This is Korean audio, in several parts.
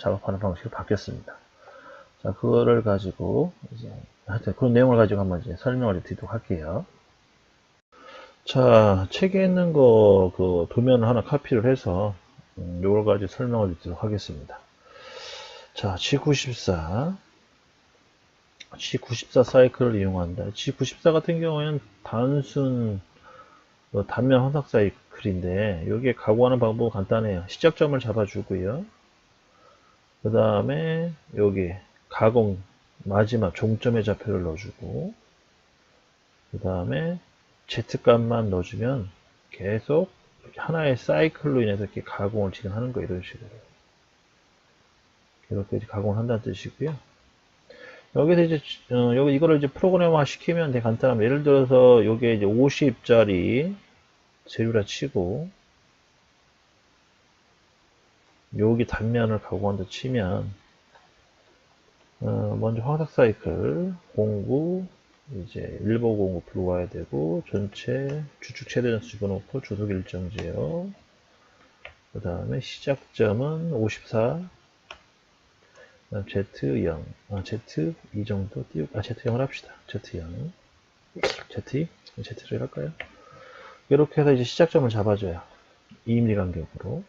작업하는 방식으로 바뀌었습니다. 자, 그거를 가지고 이제 하여튼 그런 내용을 가지고 한번 이제 설명을 드리도록 할게요. 자, 책에 있는 거, 그, 도면을 하나 카피를 해서, 음, 요걸 가지고 설명을 드리도록 하겠습니다. 자, G94. G94 사이클을 이용한다. G94 같은 경우에는 단순, 어, 단면 화삭 사이클인데, 여기에 가공하는 방법은 간단해요. 시작점을 잡아주고요. 그 다음에, 여기, 가공, 마지막 종점의 좌표를 넣어주고, 그 다음에, Z값만 넣어주면 계속 하나의 사이클로 인해서 이렇게 가공을 진행하는 거 이런 식으로 이렇게 가공을 한다는 뜻이고요. 여기서 이제 어, 여기 이거를 이제 프로그램화 시키면 되게 간단합니다. 예를 들어서 요게 이제 50짜리 재료라 치고 여기 단면을 가공한다 치면 어, 먼저 화삭 사이클 09 이제 일보 공고 들어와야 되고 전체 주축 최대전 집어넣고 주속 일정 제어 그 다음에 시작점은 54 그다음 Z0 아, Z 이 정도 띄우 아 Z0을 합시다. Z0 Z Z를 할까요? 이렇게 해서 이제 시작점을 잡아줘요. 2mm 간격으로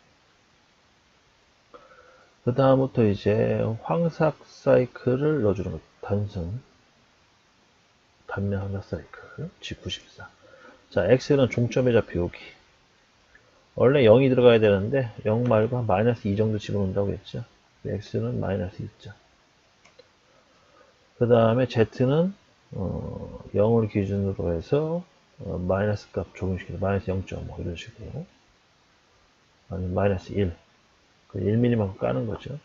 그 다음부터 이제 황삭 사이클을 넣어주는 것 단순. 단면 하나 사이클. G94. 자 종점의 좌표 여기. 원래 0이 들어가야 되는데 0 말고 한 마이너스 2 정도 집어넣는다고 했죠. X는 마이너스 2점 그 다음에 Z는 어, 0을 기준으로 해서 어, 마이너스 값 적용시키는 마이너스 0.5 이런 식으로. 아니면 마이너스 1 1mm만큼 까는 거죠